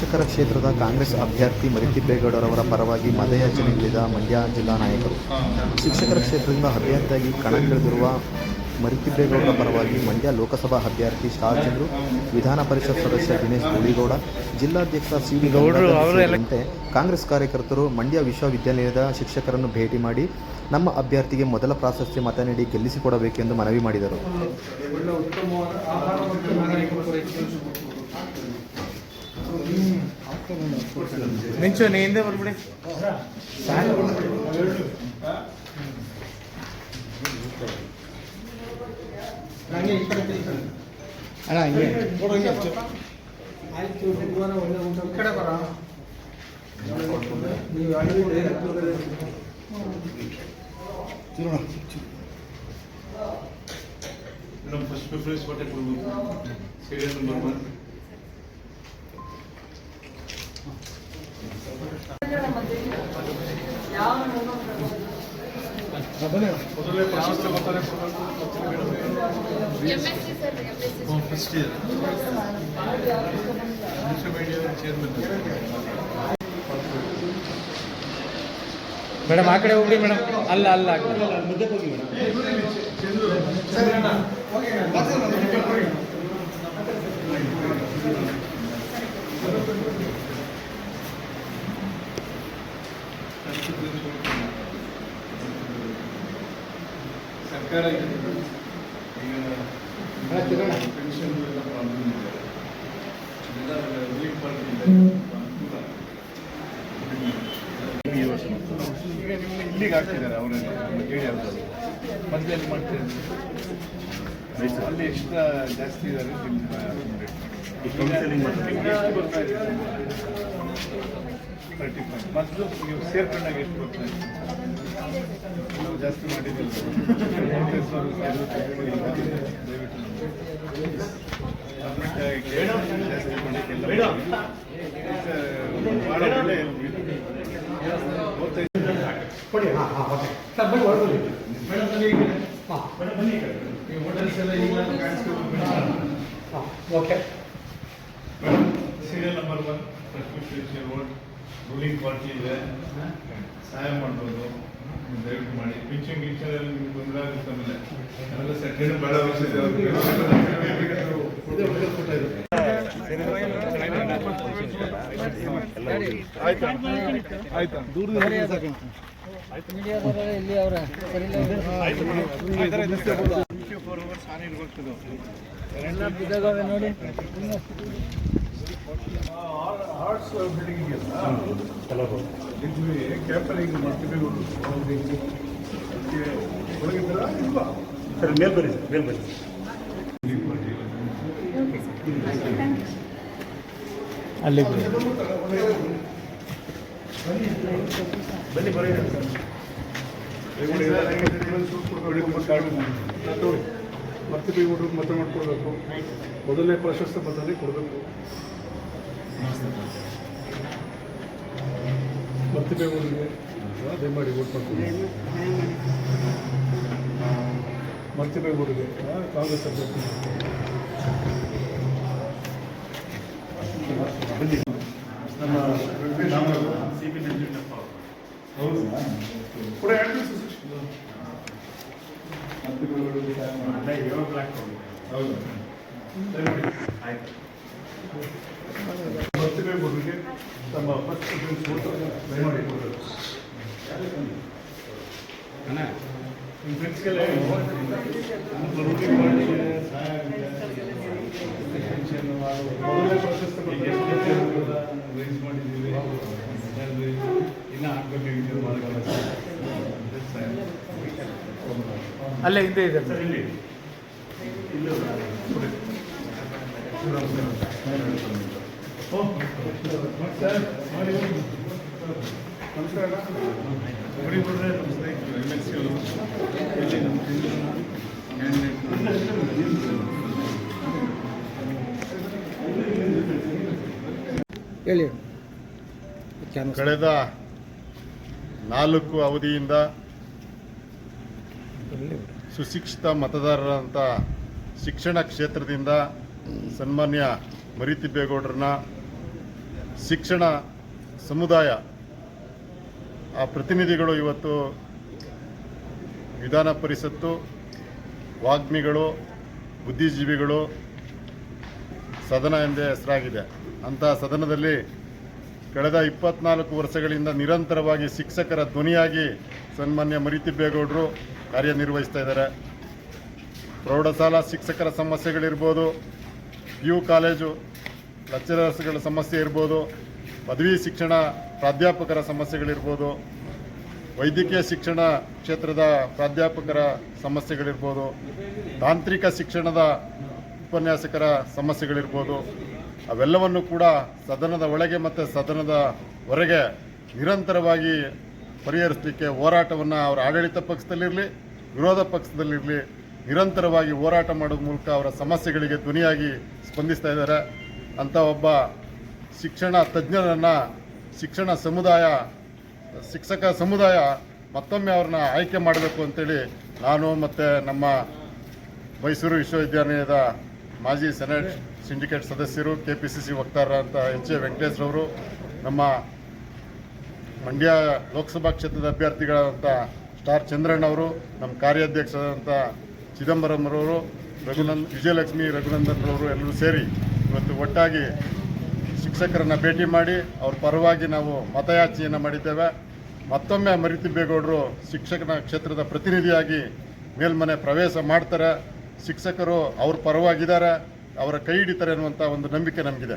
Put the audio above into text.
ಶಿಕ್ಷಕರ ಕ್ಷೇತ್ರದ ಕಾಂಗ್ರೆಸ್ ಅಭ್ಯರ್ಥಿ ಮರಿತಿಬ್ಬೇಗೌಡರವರ ಪರವಾಗಿ ಮತಯಾಚನೆಗಿಳಿದ ಮಂಡ್ಯ ಜಿಲ್ಲಾ ನಾಯಕರು. ಶಿಕ್ಷಕರ ಕ್ಷೇತ್ರದಿಂದ ಅಭ್ಯರ್ಥಿಯಾಗಿ ಕಣಕ್ಕಿಳಿದಿರುವ ಮರಿತಿಬ್ಬೇಗೌಡರ ಪರವಾಗಿ ಮಂಡ್ಯ ಲೋಕಸಭಾ ಅಭ್ಯರ್ಥಿ ಸ್ಟಾರ್ ಚಂದ್ರು ವಿಧಾನ ಪರಿಷತ್ ಸದಸ್ಯ ದಿನೇಶ್ ಗುಳಿಗೌಡ ಜಿಲ್ಲಾಧ್ಯಕ್ಷ ಸಿ ವಿ ಸೇರಿದಂತೆ ಕಾಂಗ್ರೆಸ್ ಕಾರ್ಯಕರ್ತರು ಮಂಡ್ಯ ವಿಶ್ವವಿದ್ಯಾಲಯದ ಶಿಕ್ಷಕರನ್ನು ಭೇಟಿ ಮಾಡಿ ನಮ್ಮ ಅಭ್ಯರ್ಥಿಗೆ ಮೊದಲ ಪ್ರಾಶಸ್ತ್ಯ ಮತ ನೀಡಿ ಗೆಲ್ಲಿಸಿಕೊಡಬೇಕೆಂದು ಮನವಿ ಮಾಡಿದರು. ಒಳ್ಳೆ ಉತ್ತಮವಾದ ಆಹಾರ ಮತ್ತು ನಾಗರಿಕ ಪೂರೈಕೆ ಮಿಂಚು ನೀ ಹಿಂದೆ ಬರ್ಬಿಡಿ ನಂಗೆ ಈ ಕಡೆ ಈ ಕಡೆ ಅಣ್ಣ ಹಿಂಗೆ ಆಯ್ತು ಗುರುವಾರ ಒಳ್ಳೆ ಊಟ ಈ ಕಡೆ ಬರ ನೀವು ಅಲ್ಲಿ ಡೈರೆಕ್ಟ್ ಮೇಡಮ್ ಫಸ್ಟ್ ಪ್ರಿಫರೆನ್ಸ್ ಕೊಟ್ಟೆ ಕೊಡ್ಬೇಕು ಸೀರಿಯಲ್ ನಂಬರ್ ಒನ್ ಮೊದಲನೇ ಪ್ರಶಸ್ತಿ ಮತನೇ ಎಂಎಸ್ಸಿ ಸರ್ ಎಂಎಸ್ಸಿ ಕೊಡಬೇಕು first year media chairman madam. ಆ ಕಡೆ ಹೋಗ್ರಿ ಮೇಡಮ್. ಅಲ್ಲ ಅಲ್ಲ ಆ ಸರ್ಕಾರ ಈಗ ಪೆನ್ಷನ್ ಎಲ್ಲ ಪ್ರಾಬ್ಲಮ್ ಇದೆ ಎಲ್ಲ ರಿಲೀಫ್ ಮಾಡ್ತಿದ್ದಾರೆ ಅನುಕೂಲ ಈಗ ನಿಮ್ಮನ್ನ ಇಲ್ಲಿಗೆ ಹಾಕ್ತಿದ್ದಾರೆ ಅಲ್ಲಿ ನಿಮ್ಗೆ ಎಷ್ಟು ಬರ್ತಾ ಇದೆ ತರ್ಟಿ ಫೈವ್ ಮೊದಲು ನೀವು ಸೇರ್ಕೊಂಡಾಗ ಎಷ್ಟು ಬರ್ತಾ ಇದೆ ಜಾಸ್ತಿ ಮಾಡಿದ್ದಿಲ್ಲ okay serial number one road ruling party ಇದೆ ಸಹಾಯ ಮಾಡ್ಬೋದು ದಯವಿಟ್ಟು ಮಾಡಿ. ಪಿಚಿಂಗ್ ಗಿಂಚನ್ ಅಲ್ಲಿ ನಿಮ್ಗೆ ತೊಂದರೆ ಆಗುತ್ತೆ ಆಮೇಲೆ. ಎಲ್ಲ ಸೆಕೆಂಡ್ ಬೇಡ ಆಯ್ತಾ? ಆಯ್ತಾ? ಇಲ್ಲಿ ಅವ್ರ ಸರಿ ಇರ್ಬೇಕು ಬಿದ್ದೋಗವೆ ನೋಡಿ. ಬಿಲ್ಡಿಂಗ್ ಹಿಂಗೆ ಮಾಡ್ತೀವಿ ಒಳಗಿದ್ದಲ್ಲ ಇಲ್ವಾ ಮೇಲ್ ಬನ್ನಿ ಬನ್ನಿ ಅಲ್ಲಿ ಬನ್ನಿ ಮತ್ತೆ ಮತ ಮಾಡ್ಕೊಳ್ಬೇಕು ಮೊದಲನೇ ಪ್ರಶಸ್ತಿ ಬಂದಲ್ಲಿ ಕೊಡಬೇಕು ಮತ್ತೆ ಬೇಗೂರಿಗೆ ದಯಮಾಡಿ ಓಟ್ ಮಾಡ್ಕೊಳ್ಳಿ. ಮತ್ತೆ ಬೆಂಗಳೂರಿಗೆ? ಕಾಂಗ್ರೆಸ್ ಅಭ್ಯರ್ಥಿ. ನಮ್ಮ ಸಿ ಪಿ ಹೌದು ಕೂಡ ಎರಡು ಬ್ಲಾಕ್ ಹೌದು? ಬರ್ತಿವೆ ಹುಡುಗಿಗೆ ತಮ್ಮ ಫಸ್ಟ್ ಪ್ರಿಫರೆನ್ಸ್ ಕೊಟ್ಟು ದಯಮಾಡಿ ಕೊಡಬೇಕು ನಿಮ್ಮ ಫ್ರೆಂಡ್ಸ್ಗೆಲ್ಲ ರೂಟಿಂಗ್ ಮಾಡಿ ಮಾಡಿದ್ದೀವಿ ಇನ್ನೂ ಹಾಕ್ಬೇಕಾಗಿತ್ತು ಮಾಡಲ್ಲ ಅಲ್ಲೇ ಹಿಂದೆ ಇದೆ. ಸರ್, ಇಲ್ಲಿ. ಇಲ್ಲೂ ಕಳೆದ ನಾಲ್ಕು ಅವಧಿಯಿಂದ ಸುಶಿಕ್ಷಿತ ಮತದಾರರಂಥ ಶಿಕ್ಷಣ ಕ್ಷೇತ್ರದಿಂದ ಸನ್ಮಾನ್ಯ ಮರಿತಿಬ್ಬೇಗೌಡರನ್ನ ಶಿಕ್ಷಣ ಸಮುದಾಯ, ಆ ಪ್ರತಿನಿಧಿಗಳು ಇವತ್ತು ವಿಧಾನ ಪರಿಷತ್ತು, ವಾಗ್ಮಿಗಳು, ಬುದ್ಧಿಜೀವಿಗಳು ಸದನ ಎಂದೇ ಹೆಸರಾಗಿದೆ. ಅಂತಹ ಸದನದಲ್ಲಿ ಕಳೆದ ಇಪ್ಪತ್ನಾಲ್ಕು ವರ್ಷಗಳಿಂದ ನಿರಂತರವಾಗಿ ಶಿಕ್ಷಕರ ಧ್ವನಿಯಾಗಿ ಸನ್ಮಾನ್ಯ ಮರಿತಿಬ್ಬೇಗೌಡರು ಕಾರ್ಯನಿರ್ವಹಿಸ್ತಾ ಇದ್ದಾರೆ. ಪ್ರೌಢಶಾಲಾ ಶಿಕ್ಷಕರ ಸಮಸ್ಯೆಗಳಿರ್ಬೋದು ಯು ಕಾಲೇಜು ಲೆಕ್ಚರರ್ಸ್ಗಳ ಸಮಸ್ಯೆ ಇರ್ಬೋದು, ಪದವಿ ಶಿಕ್ಷಣ ಪ್ರಾಧ್ಯಾಪಕರ ಸಮಸ್ಯೆಗಳಿರ್ಬೋದು, ವೈದ್ಯಕೀಯ ಶಿಕ್ಷಣ ಕ್ಷೇತ್ರದ ಪ್ರಾಧ್ಯಾಪಕರ ಸಮಸ್ಯೆಗಳಿರ್ಬೋದು, ತಾಂತ್ರಿಕ ಶಿಕ್ಷಣದ ಉಪನ್ಯಾಸಕರ ಸಮಸ್ಯೆಗಳಿರ್ಬೋದು, ಅವೆಲ್ಲವನ್ನು ಕೂಡ ಸದನದ ಒಳಗೆ ಮತ್ತು ಸದನದ ಹೊರಗೆ ನಿರಂತರವಾಗಿ ಪರಿಹರಿಸಲಿಕ್ಕೆ ಹೋರಾಟವನ್ನು ಅವರ ಆಡಳಿತ ಪಕ್ಷದಲ್ಲಿರಲಿ, ವಿರೋಧ ಪಕ್ಷದಲ್ಲಿರಲಿ, ನಿರಂತರವಾಗಿ ಹೋರಾಟ ಮಾಡುವ ಮೂಲಕ ಅವರ ಸಮಸ್ಯೆಗಳಿಗೆ ಧ್ವನಿಯಾಗಿ ಸ್ಪಂದಿಸ್ತಾ ಇದ್ದಾರೆ. ಅಂಥ ಒಬ್ಬ ಶಿಕ್ಷಣ ತಜ್ಞರನ್ನು, ಶಿಕ್ಷಣ ಸಮುದಾಯ, ಶಿಕ್ಷಕ ಸಮುದಾಯ ಮತ್ತೊಮ್ಮೆ ಅವ್ರನ್ನ ಆಯ್ಕೆ ಮಾಡಬೇಕು ಅಂತೇಳಿ ನಾನು ಮತ್ತು ನಮ್ಮ ಮೈಸೂರು ವಿಶ್ವವಿದ್ಯಾನಿಲಯದ ಮಾಜಿ ಸೆನೆಟ್ ಸಿಂಡಿಕೇಟ್ ಸದಸ್ಯರು ಕೆ ಪಿ ಸಿ ಸಿ ವಕ್ತಾರ ಅಂತ ಎಚ್ ಎ ವೆಂಕಟೇಶ್ರವರು ನಮ್ಮ ಮಂಡ್ಯ ಲೋಕಸಭಾ ಕ್ಷೇತ್ರದ ಅಭ್ಯರ್ಥಿಗಳಾದಂಥ ಸ್ಟಾರ್ ಚಂದ್ರಣ್ಣ ಅವರು, ನಮ್ಮ ಕಾರ್ಯಾಧ್ಯಕ್ಷರಾದಂಥ ಚಿದಂಬರಂರವರು ರಘುನಂದ್, ವಿಜಯಲಕ್ಷ್ಮಿ ರಘುನಂದನ್ರವರು ಎಲ್ಲರೂ ಸೇರಿ ಇವತ್ತು ಒಟ್ಟಾಗಿ ಶಿಕ್ಷಕರನ್ನು ಭೇಟಿ ಮಾಡಿ ಅವ್ರ ಪರವಾಗಿ ನಾವು ಮತಯಾಚನೆಯನ್ನು ಮಾಡಿದ್ದೇವೆ. ಮತ್ತೊಮ್ಮೆ ಮರಿತಿಬ್ಬೇಗೌಡರು ಶಿಕ್ಷಕನ ಕ್ಷೇತ್ರದ ಪ್ರತಿನಿಧಿಯಾಗಿ ಮೇಲ್ಮನೆ ಪ್ರವೇಶ ಮಾಡ್ತಾರೆ. ಶಿಕ್ಷಕರು ಅವ್ರ ಪರವಾಗಿದ್ದಾರೆ. ಅವರ ಕೈ ಹಿಡಿತಾರೆ ಅನ್ನುವಂಥ ಒಂದು ನಂಬಿಕೆ ನಮಗಿದೆ.